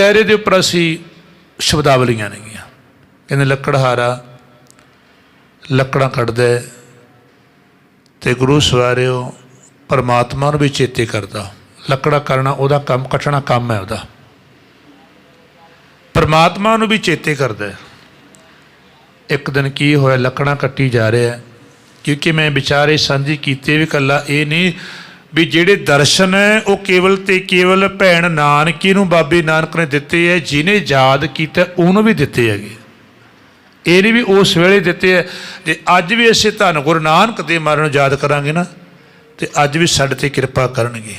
ਦਾਇਰੇ ਦੇ ਉੱਪਰ ਅਸੀਂ ਸ਼ਬਦਾਵਲੀਆਂ ਨੇਗੀਆਂ ਕਹਿੰਦੇ ਲੱਕੜਹਾਰਾ, ਲੱਕੜਾਂ ਕੱਢਦਾ ਤੇ ਗੁਰੂ ਸਵਾਰਿਓ ਪਰਮਾਤਮਾ ਨੂੰ ਵੀ ਚੇਤੇ ਕਰਦਾ। ਲੱਕੜਾ ਕਰਨਾ ਉਹਦਾ ਕੰਮ, ਕੱਟਣਾ ਕੰਮ ਹੈ ਉਹਦਾ। ਪਰਮਾਤਮਾ ਨੂੰ ਵੀ ਚੇਤੇ ਕਰਦਾ ਇੱਕ ਦਿਨ ਕੀ ਹੋਇਆ, ਲੱਕੜਾਂ ਕੱਟੀ ਜਾ ਰਿਹਾ ਕਿਉਂਕਿ ਮੈਂ ਵਿਚਾਰੇ ਸਾਂਝੀ ਕੀਤੇ ਵੀ ਕੱਲਾ ਇਹ ਨਹੀਂ ਵੀ ਜਿਹੜੇ ਦਰਸ਼ਨ ਹੈ, ਉਹ ਕੇਵਲ ਤੇ ਕੇਵਲ ਭੈਣ ਨਾਨਕੀ ਨੂੰ ਬਾਬੇ ਨਾਨਕ ਨੇ ਦਿੱਤੇ ਹੈ, ਜਿਹਨੇ ਯਾਦ ਕੀਤਾ, ਉਹਨੂੰ ਵੀ ਦਿੱਤੇ ਹੈਗੇ। ਇਹ ਨਹੀਂ ਵੀ ਉਸ ਵੇਲੇ ਦਿੱਤੇ ਹੈ ਜੇ ਅੱਜ ਵੀ ਅਸੀਂ ਧੰਨ ਗੁਰੂ ਨਾਨਕ ਦੇ ਮਹਾਰਾਜ ਨੂੰ ਯਾਦ ਕਰਾਂਗੇ ਨਾ, ਤੇ ਅੱਜ ਵੀ ਸਾਡੇ ਤੇ ਕਿਰਪਾ ਕਰਨਗੇ।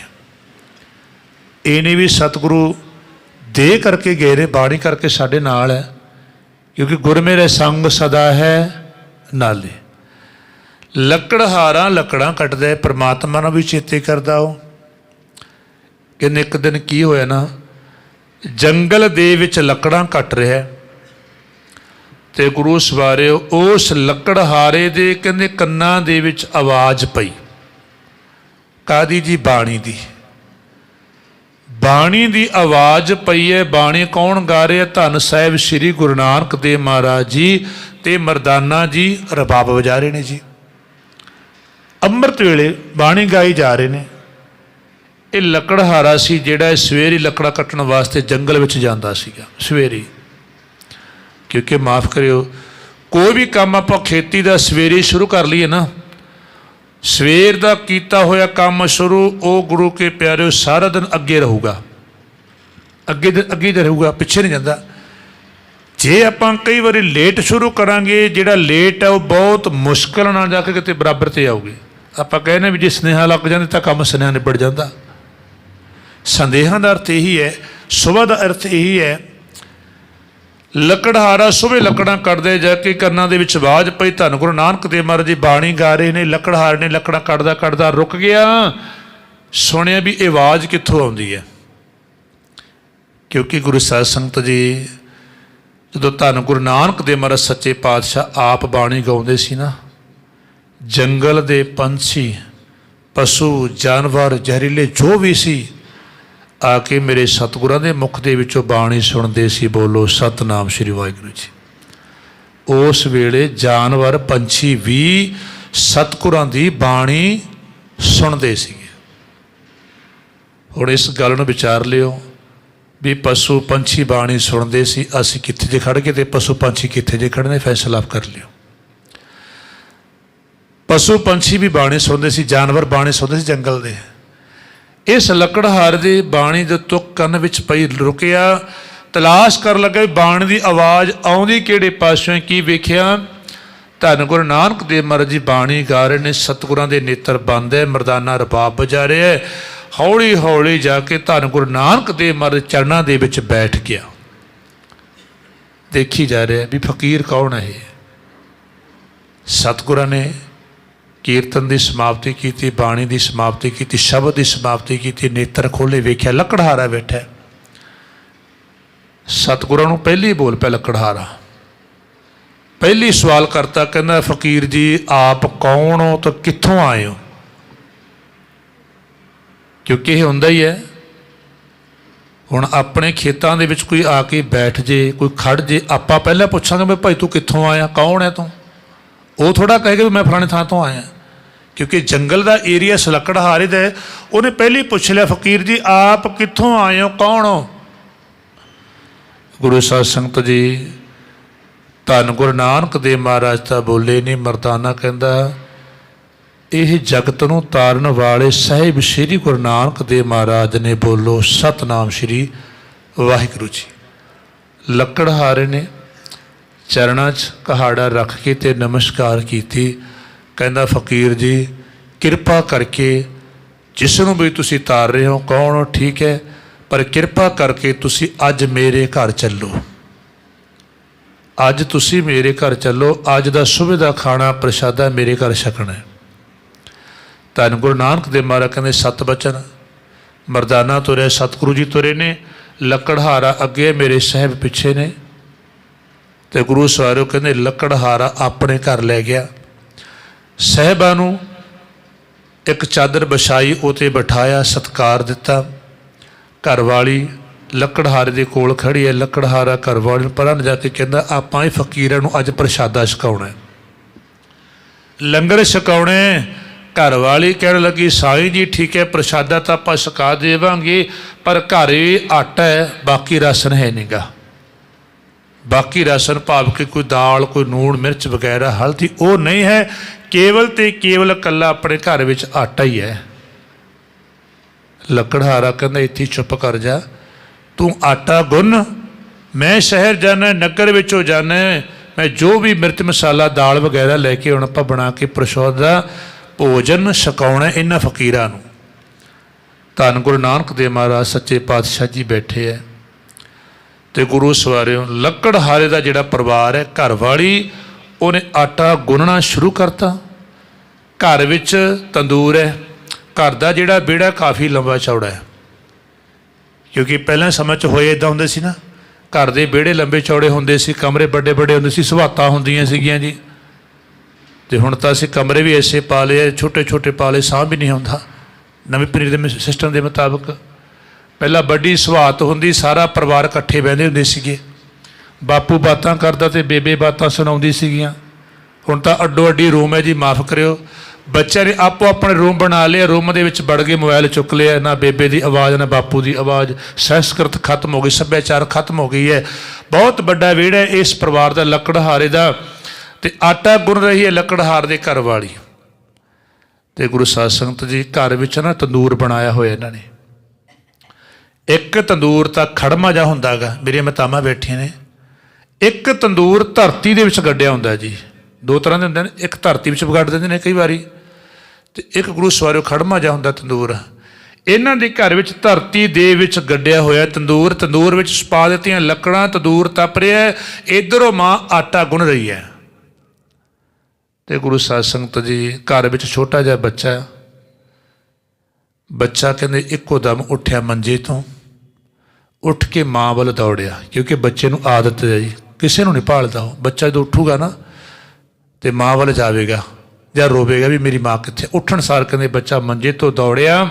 ਇਹ ਨਹੀਂ ਵੀ ਸਤਿਗੁਰੂ ਦੇ ਕਰਕੇ ਗਏ ਨੇ, ਬਾਣੀ ਕਰਕੇ ਸਾਡੇ ਨਾਲ ਹੈ, ਕਿਉਂਕਿ ਗੁਰਮੇਰੇ ਸੰਗ ਸਦਾ ਹੈ ਨਾਲੇ। ਲੱਕੜਹਾਰਾਂ ਲੱਕੜਾਂ ਕੱਟਦਾ, ਪ੍ਰਮਾਤਮਾ ਨੂੰ ਵੀ ਚੇਤੇ ਕਰਦਾ ਉਹ। ਕਹਿੰਦੇ ਇੱਕ ਦਿਨ ਕੀ ਹੋਇਆ ਨਾ, ਜੰਗਲ ਦੇ ਵਿੱਚ ਲੱਕੜਾਂ ਕੱਟ ਰਿਹਾ ਹੈ। ਤੇ ਗੁਰੂ ਸਵਾਰੇ ਉਸ ਲੱਕੜਹਾਰੇ ਦੇ ਕਹਿੰਦੇ ਕੰਨਾਂ ਦੇ ਵਿੱਚ ਆਵਾਜ਼ ਪਈ। ਕਾਦੀ ਜੀ? ਬਾਣੀ ਦੀ। ਬਾਣੀ ਦੀ ਆਵਾਜ਼ ਪਈ ਹੈ। ਬਾਣੀ ਕੌਣ ਗਾ ਰਿਹਾ? ਧੰਨ ਸਾਹਿਬ ਸ੍ਰੀ ਗੁਰੂ ਨਾਨਕ ਦੇਵ ਮਹਾਰਾਜ ਜੀ ਤੇ ਮਰਦਾਨਾ ਜੀ, ਰਬਾਬ ਵਜਾ ਰਹੇ ਨੇ ਜੀ। ਅੰਮ੍ਰਿਤ ਵੇਲੇ ਬਾਣੀ ਗਾਈ ਜਾ ਰਹੇ ਨੇ। ਇਹ ਲੱਕੜਹਾਰਾ ਸੀ ਜਿਹੜਾ ਸਵੇਰੀ ਲੱਕੜਾ ਕੱਟਣ ਵਾਸਤੇ ਜੰਗਲ ਵਿੱਚ ਜਾਂਦਾ ਸੀਗਾ, ਸਵੇਰੀ। ਕਿਉਂਕਿ ਮਾਫ ਕਰਿਓ, ਕੋਈ ਵੀ ਕੰਮ ਆਪਾਂ ਖੇਤੀ ਦਾ ਸਵੇਰੇ ਸ਼ੁਰੂ ਕਰ ਲਈਏ ਨਾ। ਸਵੇਰ ਦਾ ਕੀਤਾ ਹੋਇਆ ਕੰਮ ਸ਼ੁਰੂ, ਉਹ ਗੁਰੂ ਕੇ ਪਿਆਰਿਓ ਸਾਰਾ ਦਿਨ ਅੱਗੇ ਰਹੂਗਾ। ਅੱਗੇ ਦੇ ਅੱਗੇ ਦਾ ਰਹੂਗਾ, ਪਿੱਛੇ ਨਹੀਂ ਜਾਂਦਾ। ਜੇ ਆਪਾਂ ਕਈ ਵਾਰੀ ਲੇਟ ਸ਼ੁਰੂ ਕਰਾਂਗੇ, ਜਿਹੜਾ ਲੇਟ ਹੈ ਉਹ ਬਹੁਤ ਮੁਸ਼ਕਲ ਨਾਲ ਜਾ ਕੇ ਕਿਤੇ ਬਰਾਬਰ ਤੇ ਆਊਗੀ। ਆਪਾਂ ਕਹਿੰਦੇ ਵੀ ਜੇ ਸਨੇਹਾ ਲੱਗ ਜਾਂਦੇ ਤਾਂ ਕੰਮ ਸਨੇਹਾ ਨਿਬੜ ਜਾਂਦਾ। ਸੰਦੇਹਾਂ ਦਾ ਅਰਥ ਇਹੀ ਹੈ ਸੁਬਹ ਦਾ ਅਰਥ ਇਹੀ ਹੈ, ਲੱਕੜਹਾਰਾ ਸੁਬੇ ਲੱਕੜਾਂ ਕੱਟਦੇ ਜਾ ਕੇ ਕੰਨਾਂ ਦੇ ਵਿੱਚ ਆਵਾਜ਼ ਪਈ, ਧੰਨ ਗੁਰੂ ਨਾਨਕ ਦੇਵ ਮਹਾਰਾਜ ਜੀ ਬਾਣੀ ਗਾ ਰਹੇ ਨੇ, ਲੱਕੜਹਾਰ ਨੇ ਲੱਕੜਾਂ ਕੱਢਦਾ ਕੱਢਦਾ ਰੁਕ ਗਿਆ। ਸੁਣਿਆ ਵੀ ਇਹ ਆਵਾਜ਼ ਕਿੱਥੋਂ ਆਉਂਦੀ ਹੈ? ਕਿਉਂਕਿ ਗੁਰੂ ਸਾਹਿਬ ਸੰਗਤ ਜੀ, ਜਦੋਂ ਧੰਨ ਗੁਰੂ ਨਾਨਕ ਦੇਵ ਮਹਾਰਾਜ ਸੱਚੇ ਪਾਤਸ਼ਾਹ ਆਪ ਬਾਣੀ ਗਾਉਂਦੇ ਸੀ ਨਾ ਜੰਗਲ ਦੇ ਪੰਛੀ, ਪਸ਼ੂ, ਜਾਨਵਰ, ਜ਼ਹਿਰੀਲੇ ਜੋ ਵੀ ਸੀ, ਆ ਕੇ ਮੇਰੇ ਸਤਿਗੁਰਾਂ ਦੇ ਮੁਖ ਦੇ ਵਿੱਚੋਂ ਬਾਣੀ ਸੁਣਦੇ ਸੀ, ਬੋਲੋ, ਸਤਨਾਮ ਸ੍ਰੀ ਵਾਹਿਗੁਰੂ ਜੀ। ਉਸ ਵੇਲੇ ਜਾਨਵਰ, ਪੰਛੀ ਵੀ ਸਤਿਗੁਰਾਂ ਦੀ ਬਾਣੀ ਸੁਣਦੇ ਸੀਗੇ। ਹੁਣ ਇਸ ਗੱਲ ਨੂੰ ਵਿਚਾਰ ਲਿਓ ਵੀ ਪਸ਼ੂ ਪੰਛੀ ਬਾਣੀ ਸੁਣਦੇ ਸੀ, ਅਸੀਂ ਕਿੱਥੇ ਜੇ ਖੜ ਕੇ ਤੇ ਪਸ਼ੂ ਪੰਛੀ ਕਿੱਥੇ ਜੇ ਖੜਨੇ ਫੈਸਲਾ ਆਪ ਕਰ ਲਿਓ। ਪਸ਼ੂ ਪੰਛੀ ਵੀ ਬਾਣੀ ਸੁਣਦੇ ਸੀ, ਜਾਨਵਰ ਬਾਣੀ ਸੁਣਦੇ ਸੀ ਜੰਗਲ ਦੇ। ਇਸ ਲੱਕੜਹਾਰ ਦੀ ਬਾਣੀ ਦੇ ਤੁਕ ਕੰਨ ਵਿੱਚ ਪਈ ਰੁਕਿਆ, ਤਲਾਸ਼ ਕਰ ਲੱਗਾ ਵੀ ਬਾਣੀ ਦੀ ਆਵਾਜ਼ ਆਉਂਦੀ ਕਿਹੜੇ ਪਾਸੋਂ ਕੀ ਵੇਖਿਆ? ਧੰਨ ਗੁਰੂ ਨਾਨਕ ਦੇਵ ਮਹਾਰਾਜ ਜੀ ਬਾਣੀ ਗਾ ਰਹੇ ਨੇ, ਸਤਿਗੁਰਾਂ ਦੇ ਨੇਤਰ ਬੰਦ ਹੈ, ਮਰਦਾਨਾ ਰਬਾਬ ਵਜਾ ਰਿਹਾ ਹੈ। ਹੌਲੀ ਹੌਲੀ ਜਾ ਕੇ ਧੰਨ ਗੁਰੂ ਨਾਨਕ ਦੇਵ ਮਹਾਰਾਜ ਚਰਨਾਂ ਦੇ ਵਿੱਚ ਬੈਠ ਗਿਆ। ਦੇਖੀ ਜਾ ਰਿਹਾ ਵੀ ਫਕੀਰ ਕੌਣ ਹੈ ਇਹ? ਸਤਿਗੁਰਾਂ ਨੇ ਕੀਰਤਨ ਦੀ ਸਮਾਪਤੀ ਕੀਤੀ, ਬਾਣੀ ਦੀ ਸਮਾਪਤੀ ਕੀਤੀ, ਸ਼ਬਦ ਦੀ ਸਮਾਪਤੀ ਕੀਤੀ, ਨੇਤਰ ਖੋਲੇ ਵੇਖਿਆ ਲੱਕੜਹਾਰਾ ਬੈਠਾ ਹੈ। ਸਤਿਗੁਰਾਂ ਨੂੰ ਪਹਿਲੀ ਬੋਲ ਪਿਆ ਲੱਕੜਹਾਰਾ। ਪਹਿਲੀ ਸਵਾਲ ਕਰਤਾ, ਕਹਿੰਦਾ, ਫਕੀਰ ਜੀ, ਆਪ ਕੌਣ ਹੋ ਤੇ ਕਿੱਥੋਂ ਆਏ ਹੋ? ਕਿਉਂਕਿ ਇਹ ਹੁੰਦਾ ਹੀ ਹੈ, ਹੁਣ ਆਪਣੇ ਖੇਤਾਂ ਦੇ ਵਿੱਚ ਕੋਈ ਆ ਕੇ ਬੈਠ ਜੇ, ਕੋਈ ਖੜ ਜੇ, ਆਪਾਂ ਪਹਿਲਾਂ ਪੁੱਛਾਂਗੇ, ਵੀ ਭਾਈ, ਤੂੰ ਕਿੱਥੋਂ ਆਇਆ? ਕੌਣ ਹੈ ਤੂੰ? ਉਹ ਥੋੜਾ ਕਹੇਗਾ ਵੀ ਮੈਂ ਫਲਾਣੇ ਥਾਂ ਤੋਂ ਆਇਆ ਕਿਉਂਕਿ ਜੰਗਲ ਦਾ ਏਰੀਆ ਸਲਕੜਹਾਰੇ ਦਾ ਹੈ। ਉਹਨੇ ਪਹਿਲੀ ਪੁੱਛ ਲਿਆ, ਫਕੀਰ ਜੀ, ਆਪ ਕਿੱਥੋਂ ਆਏ ਹੋ? ਕੌਣ ਹੋ? ਗੁਰੂ ਸਾਹਿਬ ਸੰਗਤ ਜੀ, ਧੰਨ ਗੁਰੂ ਨਾਨਕ ਦੇਵ ਮਹਾਰਾਜ ਤਾਂ ਬੋਲੇ ਨਹੀਂ ਮਰਦਾਨਾ ਕਹਿੰਦਾ, ਇਹ ਜਗਤ ਨੂੰ ਤਾਰਨ ਵਾਲੇ ਸਾਹਿਬ ਸ੍ਰੀ ਗੁਰੂ ਨਾਨਕ ਦੇਵ ਮਹਾਰਾਜ ਨੇ ਬੋਲੋ, ਸਤਨਾਮ ਸ੍ਰੀ ਵਾਹਿਗੁਰੂ ਜੀ। ਲੱਕੜਹਾਰੇ ਨੇ। ਚਰਨਾਂ 'ਚ ਕਹਾੜਾ ਰੱਖ ਕੇ ਤੇ ਨਮਸਕਾਰ ਕੀਤੀ। ਕਹਿੰਦਾ, ਫਕੀਰ ਜੀ, ਕਿਰਪਾ ਕਰਕੇ ਜਿਸ ਨੂੰ ਵੀ ਤੁਸੀਂ ਤਾਰ ਰਹੇ ਹੋ, ਕੌਣ ਹੋ ਠੀਕ ਹੈ, ਪਰ ਕਿਰਪਾ ਕਰਕੇ ਤੁਸੀਂ ਅੱਜ ਮੇਰੇ ਘਰ ਚੱਲੋ। ਅੱਜ ਤੁਸੀਂ ਮੇਰੇ ਘਰ ਚੱਲੋ, ਅੱਜ ਦਾ ਸਵੇਰ ਦਾ ਖਾਣਾ ਪ੍ਰਸ਼ਾਦਾ ਮੇਰੇ ਘਰ ਛਕਣਾ ਹੈ। ਧੰਨ ਗੁਰੂ ਨਾਨਕ ਦੇਵ ਮਹਾਰਾਜ ਕਹਿੰਦੇ, ਸਤ ਬਚਨ, ਮਰਦਾਨਾ ਤੁਰੇ ਸਤਿਗੁਰੂ ਜੀ ਤੁਰੇ ਨੇ, ਲੱਕੜਹਾਰਾ ਅੱਗੇ ਮੇਰੇ ਸਾਹਿਬ ਪਿੱਛੇ ਨੇ ਤੇ ਗੁਰੂ ਸਵਾਰਿਓ ਕਹਿੰਦੇ, ਲੱਕੜਹਾਰਾ ਆਪਣੇ ਘਰ ਲੈ ਗਿਆ। ਸਹਿਬਾ ਨੂੰ ਇੱਕ ਚਾਦਰ ਵਿਛਾਈ ਉਹ ਤੇ ਬਿਠਾਇਆ, ਸਤਕਾਰ ਦਿੱਤਾ। ਘਰ ਵਾਲੀ ਲੱਕੜਹਾਰੇ ਦੇ ਕੋਲ ਖੜੀ ਹੈ। ਲੱਕੜਹਾਰਾ ਘਰ ਵਾਲੇ ਨੂੰ ਪਰਾਂ ਜਾ ਕੇ ਕਹਿੰਦਾ, ਆਪਾਂ ਹੀ ਫਕੀਰਾਂ ਨੂੰ ਅੱਜ ਪ੍ਰਸ਼ਾਦਾ ਛਕਾਉਣਾ ਲੰਗਰ ਛਕਾਉਣੇ ਘਰ ਵਾਲੀ ਕਹਿਣ ਲੱਗੀ, ਸਾਈ ਜੀ, ਠੀਕ ਹੈ, ਪ੍ਰਸ਼ਾਦਾ ਤਾਂ ਆਪਾਂ ਛਕਾ ਦੇਵਾਂਗੇ, ਪਰ ਘਰੇ ਆਟਾ ਹੈ, ਬਾਕੀ ਰਾਸ਼ਨ ਹੈ ਨਹੀਂਗਾ ਬਾਕੀ ਰਾਸ਼ਨ ਭਾਵ ਕਿ ਕੋਈ ਦਾਲ, ਕੋਈ ਨੂਣ, ਮਿਰਚ ਵਗੈਰਾ, ਹਲਦੀ, ਉਹ ਨਹੀਂ ਹੈ। ਕੇਵਲ ਤੇ ਕੇਵਲ ਕੱਲਾ ਆਪਣੇ ਘਰ ਵਿੱਚ ਆਟਾ ਹੀ ਹੈ। ਲੱਕੜਹਾਰਾ ਕਹਿੰਦਾ, ਇੱਥੇ ਚੁੱਪ ਕਰ ਜਾ। ਤੂੰ ਆਟਾ ਗੁੰਨ। ਮੈਂ ਸ਼ਹਿਰ ਜਾਣਾ, ਨਗਰ ਵਿੱਚੋਂ ਜਾਣਾ ਮੈਂ ਜੋ ਵੀ ਮਿਰਚ ਮਸਾਲਾ, ਦਾਲ ਵਗੈਰਾ ਲੈ ਕੇ ਹੁਣ ਆਪਾਂ ਬਣਾ ਕੇ ਪ੍ਰਸ਼ੋਦ ਦਾ ਭੋਜਨ ਛਕਾਉਣਾ ਇਹਨਾਂ ਫਕੀਰਾਂ ਨੂੰ। ਧੰਨ ਗੁਰੂ ਨਾਨਕ ਦੇਵ ਮਹਾਰਾਜ, ਸੱਚੇ ਪਾਤਸ਼ਾਹ ਜੀ ਬੈਠੇ ਐ ਤੇ ਗੁਰੂ ਸਵਾਰਿਓ ਲੱਕੜਹਾਰੇ ਦਾ ਜਿਹੜਾ ਪਰਿਵਾਰ ਹੈ, ਘਰ ਵਾਲੀ, ਉਹਨੇ ਆਟਾ ਗੁੰਨਣਾ ਸ਼ੁਰੂ ਕਰਤਾ। ਘਰ ਵਿੱਚ ਤੰਦੂਰ ਹੈ, ਘਰ ਦਾ ਜਿਹੜਾ ਵਿਹੜਾ ਕਾਫੀ ਲੰਬਾ ਚੌੜਾ ਹੈ। ਕਿਉਂਕਿ ਪਹਿਲਾਂ ਸਮੇਂ 'ਚ ਹੋਏ ਇਦਾਂ ਹੁੰਦੇ ਸੀ ਨਾ, ਘਰ ਦੇ ਵਿਹੜੇ ਲੰਬੇ ਚੌੜੇ ਹੁੰਦੇ ਸੀ, ਕਮਰੇ ਵੱਡੇ ਵੱਡੇ ਹੁੰਦੇ ਸੀ ਸੁਹਾਤਾਂ ਹੁੰਦੀਆਂ ਸੀਗੀਆਂ ਜੀ। ਤੇ ਹੁਣ ਤਾਂ ਅਸੀਂ ਕਮਰੇ ਵੀ ਐਸੇ ਪਾ ਲਏ ਛੋਟੇ ਛੋਟੇ ਪਾ ਲਏ ਸਾਹ ਵੀ ਨਹੀਂ ਹੁੰਦਾ। ਨਵੇਂ ਪੀੜ੍ਹੀ ਦੇ ਸਿਸਟਮ ਦੇ ਮੁਤਾਬਕ ਪਹਿਲਾਂ ਵੱਡੀ ਸੁਹਾਤ ਹੁੰਦੀ, ਸਾਰਾ ਪਰਿਵਾਰ ਇਕੱਠੇ ਬਹਿੰਦੇ ਹੁੰਦੇ ਸੀਗੇ। ਬਾਪੂ ਬਾਤਾਂ ਕਰਦਾ ਤੇ ਬੇਬੇ ਬਾਤਾਂ ਸੁਣਾਉਂਦੀ ਸੀਗੀਆਂ। ਹੁਣ ਤਾਂ ਅੱਡੋ ਅੱਡੀ ਰੂਮ ਹੈ ਜੀ, ਮਾਫ ਕਰਿਓ। ਬੱਚਿਆਂ ਨੇ ਆਪੋ ਆਪਣੇ ਰੂਮ ਬਣਾ ਲਿਆ, ਰੂਮ ਦੇ ਵਿੱਚ ਵੜ ਕੇ ਮੋਬਾਈਲ ਚੁੱਕ ਲਿਆ, ਨਾ ਬੇਬੇ ਦੀ ਆਵਾਜ਼, ਨਾ ਬਾਪੂ ਦੀ ਆਵਾਜ਼। ਸੰਸਕ੍ਰਿਤ ਖਤਮ ਹੋ ਗਈ, ਸੱਭਿਆਚਾਰ ਖਤਮ ਹੋ ਗਈ ਹੈ। ਬਹੁਤ ਵੱਡਾ ਵਿਹੜਾ ਇਸ ਪਰਿਵਾਰ ਦਾ, ਲੱਕੜਹਾਰੇ ਦਾ। ਤੇ ਆਟਾ ਗੁੰਨ ਰਹੀ ਹੈ ਲੱਕੜਹਾਰ ਦੇ ਘਰ ਵਾਲੀ। ਤੇ ਗੁਰੂ ਸਾਧ ਸੰਗਤ ਜੀ ਘਰ ਵਿੱਚ ਨਾ ਤੰਦੂਰ ਬਣਾਇਆ ਹੋਇਆ ਇਹਨਾਂ ਨੇ। ਇੱਕ ਤੰਦੂਰ ਤਾਂ ਖੜਮਾ ਜਾ ਹੁੰਦਾਗਾ, ਮੇਰੀਆਂ ਮਤਾਵਾਂ ਬੈਠੀਆਂ ਨੇ। ਇੱਕ ਤੰਦੂਰ ਧਰਤੀ ਦੇ ਵਿੱਚ ਗੱਡਿਆ ਹੁੰਦਾ ਜੀ। ਦੋ ਤਰ੍ਹਾਂ ਦੇ ਹੁੰਦੇ ਨੇ, ਇੱਕ ਧਰਤੀ ਵਿੱਚ ਗੱਡ ਦਿੰਦੇ ਨੇ ਕਈ ਵਾਰੀ, ਤੇ ਇੱਕ ਗੁਰੂ ਸਵਾਰਿਓ ਖੜਮਾ ਜਾ ਹੁੰਦਾ ਤੰਦੂਰ। ਇਹਨਾਂ ਦੇ ਘਰ ਵਿੱਚ ਧਰਤੀ ਦੇ ਵਿੱਚ ਗੱਡਿਆ ਹੋਇਆ ਤੰਦੂਰ ਤੰਦੂਰ ਵਿੱਚ ਸਪਾ ਦਿੱਤੀਆਂ ਲੱਕੜਾਂ, ਤੰਦੂਰ ਤਪ ਰਿਹਾ ਇਧਰੋਂ ਮਾਂ ਆਟਾ ਗੁੰਨ ਰਹੀ ਹੈ। ਤੇ ਗੁਰੂ ਸਾਧ ਸੰਗਤ ਜੀ, ਘਰ ਵਿੱਚ ਛੋਟਾ ਜਿਹਾ ਬੱਚਾ ਬੱਚਾ ਕਹਿੰਦੇ ਇੱਕੋ ਦਮ ਉੱਠਿਆ ਮੰਜੇ ਤੋਂ, ਉੱਠ ਕੇ ਮਾਂ ਵੱਲ ਦੌੜਿਆ, ਕਿਉਂਕਿ ਬੱਚੇ ਨੂੰ ਆਦਤ ਹੈ ਜੀ, ਕਿਸੇ ਨੂੰ ਨਹੀਂ ਭਾਲਦਾ ਉਹ। ਬੱਚਾ ਜਦੋਂ ਉੱਠੂਗਾ ਨਾ, ਤੇ ਮਾਂ ਵੱਲ ਜਾਵੇਗਾ, ਜਾਂ ਰੋਵੇਗਾ ਵੀ ਮੇਰੀ ਮਾਂ ਕਿੱਥੇ। ਉੱਠਣ ਸਾਰ ਕਹਿੰਦੇ ਬੱਚਾ ਮੰਜੇ ਤੋਂ ਦੌੜਿਆ,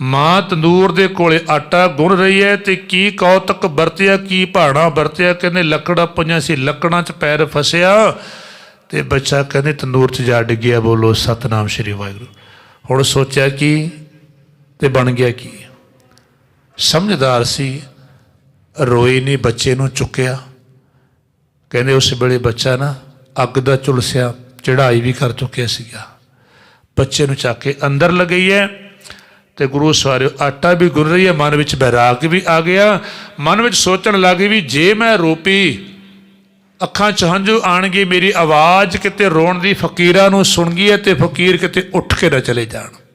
ਮਾਂ ਤੰਦੂਰ ਦੇ ਕੋਲੇ ਆਟਾ ਗੁੰਨ ਰਹੀ ਹੈ, ਤੇ ਕੀ ਕੌਤਕ ਵਰਤਿਆ, ਕੀ ਭਾਣਾ ਵਰਤਿਆ, ਕਹਿੰਦੇ ਲੱਕੜਾਂ ਪਈਆਂ ਸੀ, ਲੱਕੜਾਂ 'ਚ ਪੈਰ ਫਸਿਆ, ਤੇ ਬੱਚਾ ਕਹਿੰਦੇ ਤੰਦੂਰ 'ਚ ਜਾ ਡਿੱਗਿਆ, ਬੋਲੋ, ਸਤਨਾਮ ਸ਼੍ਰੀ ਵਾਹਿਗੁਰੂ। ਹੁਣ ਸੋਚਿਆ ਕਿ ਤੇ ਬਣ ਗਿਆ ਕੀ? ਸਮਝਦਾਰ ਸੀ, ਰੋਈ ਨਹੀਂ ਬੱਚੇ ਨੂੰ ਚੁੱਕਿਆ। ਕਹਿੰਦੇ ਉਸ ਵੇਲੇ ਬੱਚਾ ਨਾ ਅੱਗ ਦਾ ਝੁਲਸਿਆ ਚੜਾਈ ਵੀ ਕਰ ਚੁੱਕਿਆ ਸੀਗਾ। ਬੱਚੇ ਨੂੰ ਚੱਕ ਕੇ ਅੰਦਰ ਲਗਈ ਹੈ ਤੇ ਗੁਰੂ ਸਵਾਰਿਓ, ਆਟਾ ਵੀ ਗੁਰ ਰਹੀ ਹੈ, ਮਨ ਵਿੱਚ ਬੈਰਾਗ ਵੀ ਆ ਗਿਆ। ਮਨ ਵਿੱਚ ਸੋਚਣ ਲੱਗੀ ਵੀ ਜੇ ਮੈਂ ਰੋਪੀ, ਅੱਖਾਂ 'ਚ ਹੰਝੂ ਆਣਗੇ, ਮੇਰੀ ਆਵਾਜ਼ ਕਿਤੇ ਰੋਣ ਦੀ ਫਕੀਰਾਂ ਨੂੰ ਸੁਣ ਗਈ ਹੈ ਤੇ ਫਕੀਰ ਕਿਤੇ ਉੱਠ ਕੇ ਨਾ ਚਲੇ ਜਾਣ।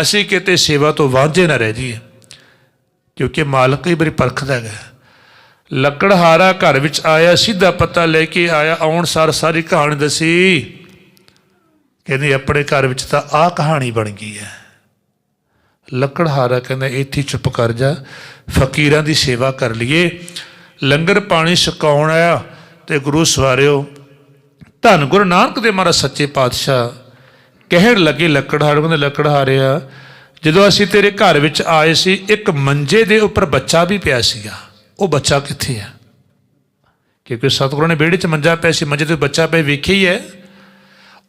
ਅਸੀਂ ਕਿਤੇ ਸੇਵਾ ਤੋਂ ਵਾਂਝੇ ਨਾ ਰਹਿ ਜਾਈਏ, ਕਿਉਂਕਿ ਮਾਲਕ ਹੀ ਬੜੀ ਪਰਖਦਾ ਹੈਗਾ। ਲੱਕੜਹਾਰਾ ਘਰ ਵਿੱਚ ਆਇਆ, ਸਿੱਧਾ ਪਤਾ ਲੈ ਕੇ ਆਇਆ, ਆਉਣ ਸਾਰ ਸਾਰੀ ਕਹਾਣੀ ਦੱਸੀ। ਕਹਿੰਦੇ, ਆਪਣੇ ਘਰ ਵਿੱਚ ਤਾਂ ਆਹ ਕਹਾਣੀ ਬਣ ਗਈ ਹੈ। ਲੱਕੜਹਾਰਾ ਕਹਿੰਦਾ, ਇੱਥੇ ਚੁੱਪ ਕਰ ਜਾ, ਫਕੀਰਾਂ ਦੀ ਸੇਵਾ ਕਰ ਲਈਏ। ਲੰਗਰ ਪਾਣੀ ਛਕਾਉਣ ਆਇਆ ਤੇ ਗੁਰੂ ਸਵਾਰਿਓ, ਧੰਨ ਗੁਰੂ ਨਾਨਕ ਦੇ ਮਹਾਰਾਜ, ਸੱਚੇ ਪਾਤਸ਼ਾਹ ਕਹਿਣ ਲੱਗੇ, ਲੱਕੜਹਾਰ ਕਹਿੰਦੇ ਲੱਕੜਹਾਰਿਆ, ਜਦੋਂ ਅਸੀਂ ਤੇਰੇ ਘਰ ਵਿੱਚ ਆਏ ਸੀ, ਇੱਕ ਮੰਜੇ ਦੇ ਉੱਪਰ ਬੱਚਾ ਵੀ ਪਿਆ ਸੀਗਾ। ਉਹ ਬੱਚਾ ਕਿੱਥੇ ਆ? ਕਿਉਂਕਿ ਸਤਿਗੁਰੂ ਨੇ ਵਿਹੜੇ 'ਚ ਮੰਜਾ ਪਿਆ ਸੀ, ਮੰਜੇ ਤੇ ਬੱਚਾ ਪਿਆ, ਵੇਖਿਆ ਹੀ ਹੈ।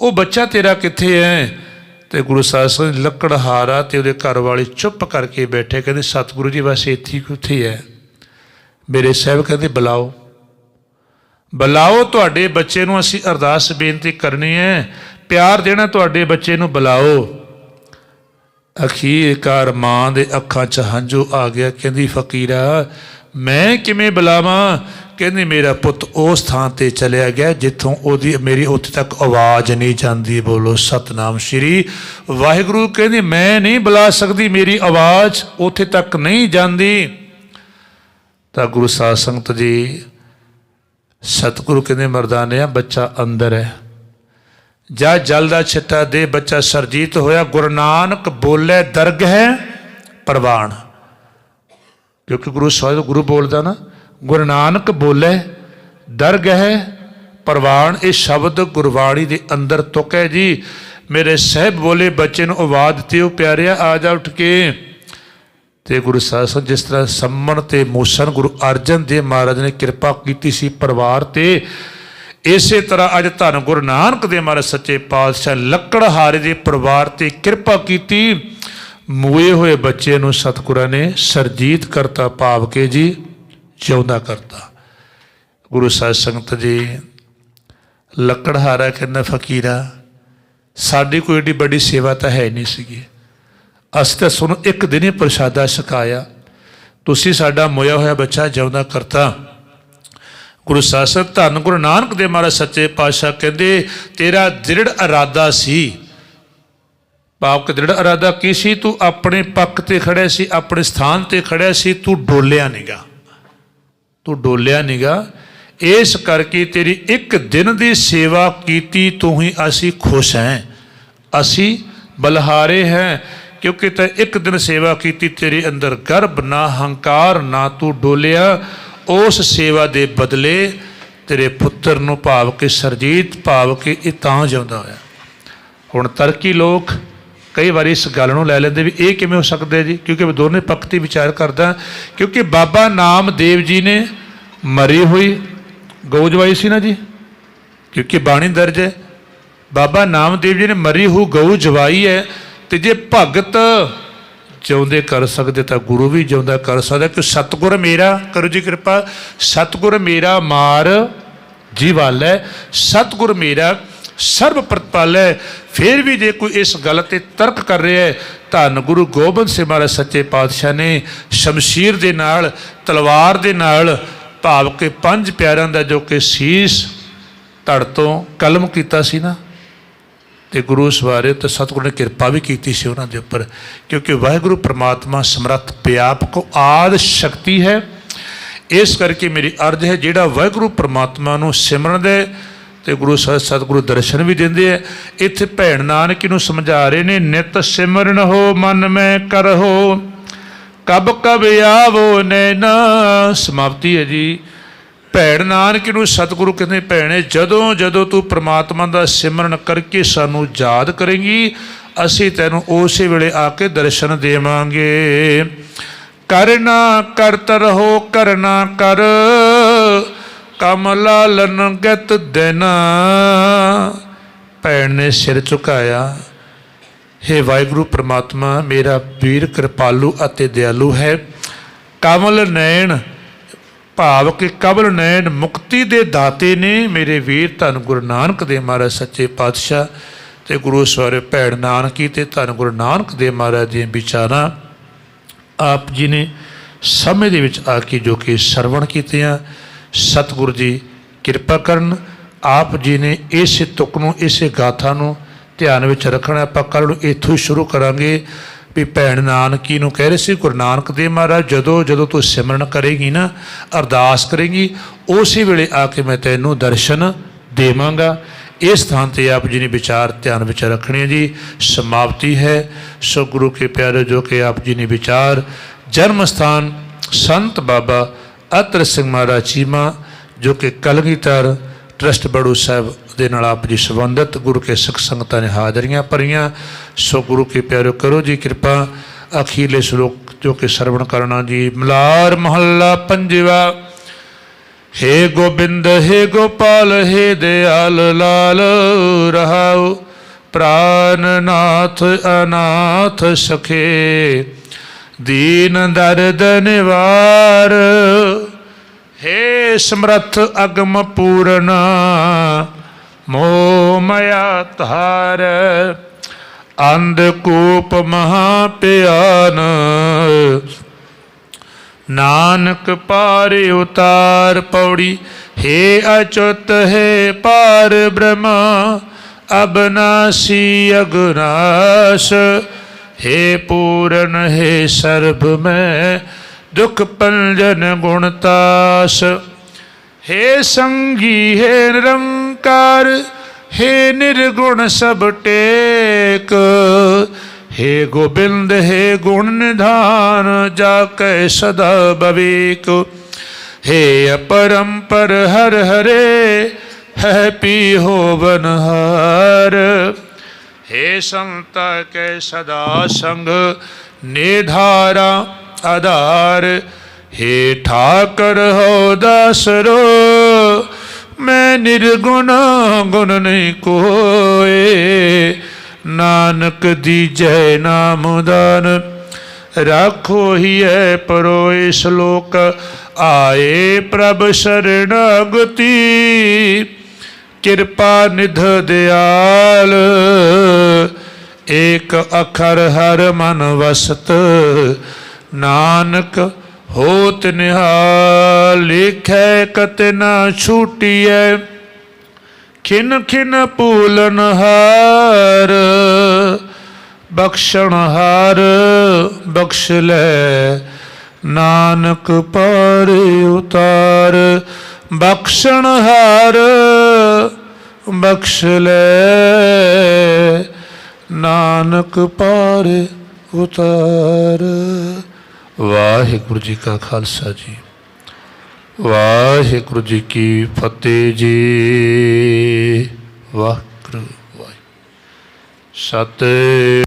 ਉਹ ਬੱਚਾ ਤੇਰਾ ਕਿੱਥੇ ਹੈ? ਤੇ ਗੁਰੂ ਸਾਹਿਬ ਸਿੰਘ ਲੱਕੜਹਾਰਾ ਤੇ ਉਹਦੇ ਘਰ ਵਾਲੇ ਚੁੱਪ ਕਰਕੇ ਬੈਠੇ, ਕਹਿੰਦੇ, ਸਤਿਗੁਰੂ ਜੀ, ਬਸ ਇੱਥੇ ਕਿੱਥੇ ਹੈ? ਮੇਰੇ ਸਾਹਿਬ ਕਹਿੰਦੇ, ਬੁਲਾਓ। ਬੁਲਾਓ, ਤੁਹਾਡੇ ਬੱਚੇ ਨੂੰ ਅਸੀਂ ਅਰਦਾਸ ਬੇਨਤੀ ਕਰਨੀ ਹੈ ਪਿਆਰ ਦੇਣਾ ਤੁਹਾਡੇ ਬੱਚੇ ਨੂੰ ਬੁਲਾਓ। ਅਖੀਰਕਾਰ ਮਾਂ ਦੇ ਅੱਖਾਂ 'ਚ ਹੰਝੂ ਆ ਗਿਆ, ਕਹਿੰਦੀ, ਫਕੀਰਾ, ਮੈਂ ਕਿਵੇਂ ਬੁਲਾਵਾਂ? ਕਹਿੰਦੀ, ਮੇਰਾ ਪੁੱਤ ਉਸ ਥਾਂ ਤੇ ਚਲਿਆ ਗਿਆ ਜਿੱਥੋਂ ਉਹਦੀ, ਮੇਰੀ ਉੱਥੇ ਤੱਕ ਆਵਾਜ਼ ਨਹੀਂ ਜਾਂਦੀ। ਬੋਲੋ, ਸਤਨਾਮ ਸ਼੍ਰੀ ਵਾਹਿਗੁਰੂ। ਕਹਿੰਦੀ, ਮੈਂ ਨਹੀਂ ਬੁਲਾ ਸਕਦੀ, ਮੇਰੀ ਆਵਾਜ਼ ਉੱਥੇ ਤੱਕ ਨਹੀਂ ਜਾਂਦੀ। ਤਾਂ ਗੁਰੂ ਸਾਧ ਸੰਗਤ ਜੀ, ਸਤਿਗੁਰੂ ਕਹਿੰਦੇ, ਮਰਦਾਨਿਆ, ਬੱਚਾ ਅੰਦਰ ਹੈ। ਜਾ ਜਲ ਦਾ ਛਿੱਟਾ ਦੇ ਬੱਚਾ ਸਰਜੀਤ ਹੋਇਆ, ਗੁਰੂ ਨਾਨਕ ਬੋਲੇ, ਦਰਗ ਹੈ ਪ੍ਰਵਾਨ। ਕਿਉਂਕਿ ਗੁਰੂ ਸਾਹਿਬ, ਗੁਰੂ ਬੋਲਦਾ ਨਾ, ਗੁਰੂ ਨਾਨਕ ਬੋਲੇ, ਦਰਗ ਹੈ ਪ੍ਰਵਾਨ। ਇਹ ਸ਼ਬਦ ਗੁਰਬਾਣੀ ਦੇ ਅੰਦਰ ਤੁਕ ਹੈ ਜੀ। ਮੇਰੇ ਸਹਿਬ ਬੋਲੇ, ਬੱਚੇ ਨੂੰ ਆਵਾਜ਼ ਦਿੱਤੀ, ਉਹ ਪਿਆਰਿਆ, ਆ ਜਾ ਉੱਠ ਕੇ। ਤੇ ਗੁਰੂ ਸਾਹਿਬ ਜਿਸ ਤਰ੍ਹਾਂ ਸੰਮਨ ਤੇ ਮੋਸ਼ਨ ਗੁਰੂ ਅਰਜਨ ਦੇਵ ਮਹਾਰਾਜ ਨੇ ਕਿਰਪਾ ਕੀਤੀ ਸੀ ਪਰਿਵਾਰ ਤੇ ਇਸੇ ਤਰ੍ਹਾਂ ਅੱਜ ਧੰਨ ਗੁਰੂ ਨਾਨਕ ਦੇਵ ਮਹਾਰਾਜ ਸੱਚੇ ਪਾਤਸ਼ਾਹ ਲੱਕੜਹਾਰੇ ਦੇ ਪਰਿਵਾਰ ਤੇ ਕਿਰਪਾ ਕੀਤੀ। ਮੂਏ ਹੋਏ ਬੱਚੇ ਨੂੰ ਸਤਿਗੁਰਾਂ ਨੇ ਸਰਜੀਤ ਕਰਤਾ, ਭਾਵ ਕੇ ਜੀ ਜਿਉਂਦਾ ਕਰਤਾ। ਗੁਰੂ ਸਾਹਿਬ ਸੰਗਤ ਜੀ ਲੱਕੜਹਾਰਾ ਕਹਿੰਦਾ, ਫਕੀਰਾ, ਸਾਡੀ ਕੋਈ ਏਡੀ ਵੱਡੀ ਸੇਵਾ ਤਾਂ ਹੈ ਨਹੀਂ ਸੀਗੀ। ਅਸੀਂ ਤਾਂ ਤੁਹਾਨੂੰ ਇੱਕ ਦਿਨ ਹੀ ਪ੍ਰਸ਼ਾਦਾ ਛਕਾਇਆ। ਤੁਸੀਂ ਸਾਡਾ ਮੋਇਆ ਹੋਇਆ ਬੱਚਾ ਜਿਉਂਦਾ ਕਰਤਾ। ਗੁਰੂ ਸਾਹਿਬ ਧੰਨ ਗੁਰੂ ਨਾਨਕ ਦੇਵ ਮਹਾਰਾਜ ਸੱਚੇ ਪਾਤਸ਼ਾਹ ਕਹਿੰਦੇ, ਤੇਰਾ ਦ੍ਰਿੜ ਇਰਾਦਾ ਸੀ। ਪਾਪ ਦ੍ਰਿੜ ਇਰਾਦਾ ਕੀ ਸੀ? ਤੂੰ ਆਪਣੇ ਪੱਖ ਤੇ ਖੜਿਆ ਸੀ, ਆਪਣੇ ਸਥਾਨ ਤੇ ਖੜਿਆ ਸੀ, ਤੂੰ ਡੋਲਿਆ ਨਿਗਾ ਤੂੰ ਡੋਲਿਆ ਨਿਗਾ ਇਸ ਕਰਕੇ ਤੇਰੀ ਇੱਕ ਦਿਨ ਦੀ ਸੇਵਾ ਕੀਤੀ, ਤੂੰ ਹੀ ਅਸੀਂ ਖੁਸ਼ ਹੈ। ਅਸੀਂ ਬਲਹਾਰੇ ਹੈ, ਕਿਉਂਕਿ ਤੈ ਇੱਕ ਦਿਨ ਸੇਵਾ ਕੀਤੀ, ਤੇਰੇ ਅੰਦਰ ਗਰਭ ਨਾ, ਹੰਕਾਰ ਨਾ ਤੂੰ ਡੋਲਿਆ। ਉਸ ਸੇਵਾ ਦੇ ਬਦਲੇ ਤੇਰੇ ਪੁੱਤਰ ਨੂੰ ਭਾਵ ਕੇ ਸਰਜੀਤ, ਭਾਵ ਕੇ ਇਹ ਤਾਂ ਜਿਉਂਦਾ ਹੋਇਆ। ਹੁਣ ਤਰਕੀ ਲੋਕ ਕਈ ਵਾਰੀ ਇਸ ਗੱਲ ਨੂੰ ਲੈ ਲੈਂਦੇ ਵੀ ਇਹ ਕਿਵੇਂ ਹੋ ਸਕਦਾ ਜੀ? ਕਿਉਂਕਿ ਮੈਂ ਦੋਨੇ ਪੱਖ ਤੇ ਵਿਚਾਰ ਕਰਦਾ, ਕਿਉਂਕਿ ਬਾਬਾ ਨਾਮਦੇਵ ਜੀ ਨੇ ਮਰੀ ਹੋਈ ਗਊ ਜਵਾਈ ਸੀ ਨਾ ਜੀ? ਕਿਉਂਕਿ ਬਾਣੀ ਦਰਜ ਹੈ, ਬਾਬਾ ਨਾਮਦੇਵ ਜੀ ਨੇ ਮਰੀ ਹੋ ਗਊ ਜਵਾਈ ਹੈ, ਤੇ ਜੇ ਭਗਤ ਜਿਉਂਦੇ ਕਰ ਸਕਦੇ ਤਾਂ ਗੁਰੂ ਵੀ ਜਿਉਂਦਾ ਕਰ ਸਕਦਾ ਕਿ ਸਤਿਗੁਰ ਮੇਰਾ, ਕਰੋ ਜੀ ਕਿਰਪਾ, ਸਤਿਗੁਰ ਮੇਰਾ ਮਾਰ ਜੀਵਾਲ ਹੈ ਸਤਿਗੁਰ ਮੇਰਾ ਸਰਬ ਪ੍ਰਤਪਾਲੈ, ਫਿਰ ਵੀ ਜੇ ਕੋਈ ਇਸ ਗੱਲ ਤੇ ਤਰਕ ਕਰ ਰਿਹਾ ਹੈ, ਧੰਨ ਗੁਰੂ ਗੋਬਿੰਦ ਸਿੰਘ ਮਹਾਰਾਜ ਸੱਚੇ ਪਾਤਸ਼ਾਹ ਨੇ ਸ਼ਮਸ਼ੀਰ ਦੇ ਨਾਲ, ਤਲਵਾਰ ਦੇ ਨਾਲ ਭਾਵ ਕੇ ਪੰਜ ਪਿਆਰਿਆਂ ਦਾ ਜੋ ਕਿ ਸੀਸ ਧੜ ਤੋਂ ਕਲਮ ਕੀਤਾ ਸੀ ਨਾ ਤੇ ਗੁਰੂ ਸਵਾਰੇ ਤੇ ਸਤਿਗੁਰੂ ਨੇ ਕਿਰਪਾ ਵੀ ਕੀਤੀ ਸੀ ਉਹਨਾਂ ਦੇ ਉੱਪਰ, ਕਿਉਂਕਿ ਵਾਹਿਗੁਰੂ ਪ੍ਰਮਾਤਮਾ ਸਮਰੱਥ ਵਿਆਪਕ ਆਦ ਸ਼ਕਤੀ ਹੈ। ਇਸ ਕਰਕੇ ਮੇਰੀ ਅਰਜ਼ ਹੈ, ਜਿਹੜਾ ਵਾਹਿਗੁਰੂ ਪ੍ਰਮਾਤਮਾ ਨੂੰ ਸਿਮਰਨ ਦੇ ਤੇ ਗੁਰੂ ਸਾਹਿਬ ਸਤਿਗੁਰੂ ਦਰਸ਼ਨ ਵੀ ਦਿੰਦੇ ਆ ਇੱਥੇ ਭੈਣ ਨਾਨਕੀ ਨੂੰ ਸਮਝਾ ਰਹੇ ਨੇ, ਨਿਤ ਸਿਮਰਨ ਹੋ ਮਨ ਮੈਂ ਕਰਹੋ, ਕਬ ਕਬ ਆਵੋ ਨੈਣਾ, ਸਮਾਪਤੀ ਹੈ ਜੀ। ਭੈਣ ਨਾਨਕ ਨੂੰ ਸਤਿਗੁਰੂ ਕਹਿੰਦੇ, ਭੈਣੇ, ਜਦੋਂ ਜਦੋਂ ਤੂੰ ਪ੍ਰਮਾਤਮਾ ਦਾ ਸਿਮਰਨ ਕਰਕੇ ਸਾਨੂੰ ਯਾਦ ਕਰੇਂਗੀ, ਅਸੀਂ ਤੈਨੂੰ ਉਸੇ ਵੇਲੇ ਆ ਕੇ ਦਰਸ਼ਨ ਦੇਵਾਂਗੇ। ਕਰਨਾ ਕਰਤ ਰਹੋ ਕਰਨਾ ਕਰ ਕਮਲਾ ਲਨ ਦਿਨ। ਭੈਣ ਨੇ ਸਿਰ ਝੁਕਾਇਆ। ਹੇ ਵਾਹਿਗੁਰੂ ਪ੍ਰਮਾਤਮਾ, ਮੇਰਾ ਵੀਰ ਕਿਰਪਾਲੂ ਅਤੇ ਦਿਆਲੂ ਹੈ। ਕਮਲ ਨੈਣ ਭਾਵ ਕਿ ਕਬਲ ਨੈਣ ਮੁਕਤੀ ਦੇ ਦਾਤੇ ਨੇ ਮੇਰੇ ਵੀਰ ਧੰਨ ਗੁਰੂ ਨਾਨਕ ਦੇਵ ਮਹਾਰਾਜ ਸੱਚੇ ਪਾਤਸ਼ਾਹ ਤੇ ਗੁਰੂ ਸਵਰ ਭੈਣ ਨਾਨਕੀ ਤੇ ਧੰਨ ਗੁਰੂ ਨਾਨਕ ਦੇਵ ਮਹਾਰਾਜ ਦੀਆਂ ਵਿਚਾਰਾਂ ਆਪ ਜੀ ਨੇ ਸਮੇਂ ਦੇ ਵਿੱਚ ਆ ਕੇ ਜੋ ਕਿ ਸਰਵਣ ਕੀਤੀਆਂ। ਸਤਿਗੁਰੂ ਜੀ ਕਿਰਪਾ ਕਰਨ ਆਪ ਜੀ ਨੇ ਇਸੇ ਤੁਕ ਨੂੰ, ਇਸੇ ਗਾਥਾ ਨੂੰ ਧਿਆਨ ਵਿੱਚ ਰੱਖਣਾ। ਆਪਾਂ ਕੱਲ੍ਹ ਨੂੰ ਇੱਥੋਂ ਹੀ ਸ਼ੁਰੂ ਕਰਾਂਗੇ। ਵੀ ਭੈਣ ਨਾਨਕੀ ਨੂੰ ਕਹਿ ਰਹੇ ਸੀ, ਗੁਰੂ ਨਾਨਕ ਦੇਵ ਮਹਾਰਾਜ, ਜਦੋਂ ਜਦੋਂ ਤੂੰ ਸਿਮਰਨ ਕਰੇਗੀ ਨਾ, ਅਰਦਾਸ ਕਰੇਗੀ, ਉਸੇ ਵੇਲੇ ਆ ਕੇ ਮੈਂ ਤੈਨੂੰ ਦਰਸ਼ਨ ਦੇਵਾਂਗਾ। ਇਸ ਸਥਾਨ ਤੇ ਆਪ ਜੀ ਨੇ ਵਿਚਾਰ ਧਿਆਨ ਵਿੱਚ ਰੱਖਣੇ ਜੀ, ਸਮਾਪਤੀ ਹੈ। ਸੋ ਗੁਰੂ ਕੇ ਪਿਆਰੇ, ਜੋ ਕਿ ਆਪ ਜੀ ਨੇ ਵਿਚਾਰ, ਜਨਮ ਸਥਾਨ ਸੰਤ ਬਾਬਾ ਅਤਰ ਸਿੰਘ ਮਹਾਰਾਜ ਚੀਮਾ ਜੋ ਕਿ ਕਲਗੀਧਰ ਟਰਸਟ ਬੜੂ ਸਾਹਿਬ ਦੇ ਨਾਲ ਆਪ ਜੀ ਸੰਬੰਧਿਤ, ਗੁਰੂ ਕੇ ਸਿੱਖ ਸੰਗਤਾਂ ਨੇ ਹਾਜ਼ਰੀਆਂ ਭਰੀਆਂ। ਸੋ ਗੁਰੂ ਕੇ ਪਿਆਰੇ ਕਰੋ ਜੀ ਕਿਰਪਾ। ਅਖੀਲੇ ਸ਼ਲੋਕ ਜੋ ਕਿ ਸਰਵਣ ਕਰਨਾ ਜੀ, ਮਲਾਰ ਮਹੱਲਾ ਪੰਜਵਾ। ਹੇ ਗੋਬਿੰਦ, ਹੇ ਗੋਪਾਲ, ਹੇ ਦਿਆਲ, ਲਾਲ ਰਹਾਉ। ਪ੍ਰਾਨ ਨਾਥ, ਅਨਾਥ ਸਖੇ। ਦੀਨ ਦਰਦ ਨਿਵਾਰ। ਸਮਰਥ ਅਗਮ ਪੂਰਨ ਮੋਹ ਮਇਆ ਧਾਰ ਅੰਧਕੂਪ ਮਹਾ ਪਿਆਨ। ਨਾਨਕ ਪਾਰ ਉਤਾਰ ਪੌੜੀ, ਹੇ ਅਚੁੱਤ, ਹੈ ਪਾਰ ਬ੍ਰਹਮਾ, ਅਬਨਾਸੀ ਅਗਨਾਸ਼। ਹੇ ਪੂਰਨ, ਹੈ ਸਰਬ ਮੈਂ, ਦੁਖ ਪੰਜਨ ਗੁਣਤਾਸ ਹੇ ਸੰਗੀ, ਹੈ ਨਿਰੰਕਾਰ, ਹੇ ਨਿਰਗੁਣ ਸਭ ਟੇਕ। ਹੇ ਗੋਬਿੰਦ, ਹੇ ਗੁਣ ਨਿਧਾਨ, ਜਾ ਕੈ ਸਦਾ ਬਵੇਕ। ਹੇ ਅਪਰੰਪਰ ਹਰ ਹਰੇ, ਹੈ ਪੀ ਹੋਵਨ ਹਾਰ ਹੇ ਸੰਤ ਕੈ ਸਦਾ ਸੰਗ, ਨਿਧਾਰਾ ਆਧਾਰ ਹੇ ਠਾਕਰ ਹੋ ਮੈਂ ਨਿਰਗੁਣ ਗੁਣ ਨਹੀਂ ਕੋਏ। ਨਾਨਕ ਦੀਜੈ ਨਾਮ ਦਾਨ, ਰਾਖੋ ਹੀ ਹੈ ਪਰੋਏ ਸ਼ਲੋਕ ਆਏ ਪ੍ਰਭ ਸਰਣਗਤੀ। ਕਿਰਪਾ ਨਿਧ ਦਿਆਲ, ਏਕ ਅਖਰ ਹਰ ਮਨ ਵਸਤ। ਨਾਨਕ ਹੋਤ ਨਿਹਾਲ ਲਿਖੈ ਕਤ ਨਾ ਛੂਟੀਐ। ਖਿਨ ਖਿਨ ਪੂਲਨ ਹਾਰ, ਬਖਸ਼ਣ ਹਾਰ, ਬਖਸ਼ ਲੈ। ਨਾਨਕ ਪਰ ਉਤਾਰ, ਬਖਸ਼ਣ ਹਾਰ, ਬਖਸ਼ ਲੈ। ਨਾਨਕ ਪਰ ਉਤਾਰ। ਵਾਹਿਗੁਰੂ ਜੀ ਕਾ ਖਾਲਸਾ ਜੀ। ਵਾਹਿਗੁਰੂ ਜੀ ਕੀ ਫਤਿਹ ਜੀ। ਵਾਹਿਗੁਰੂ ਵਾਹਿ ਸਤਿ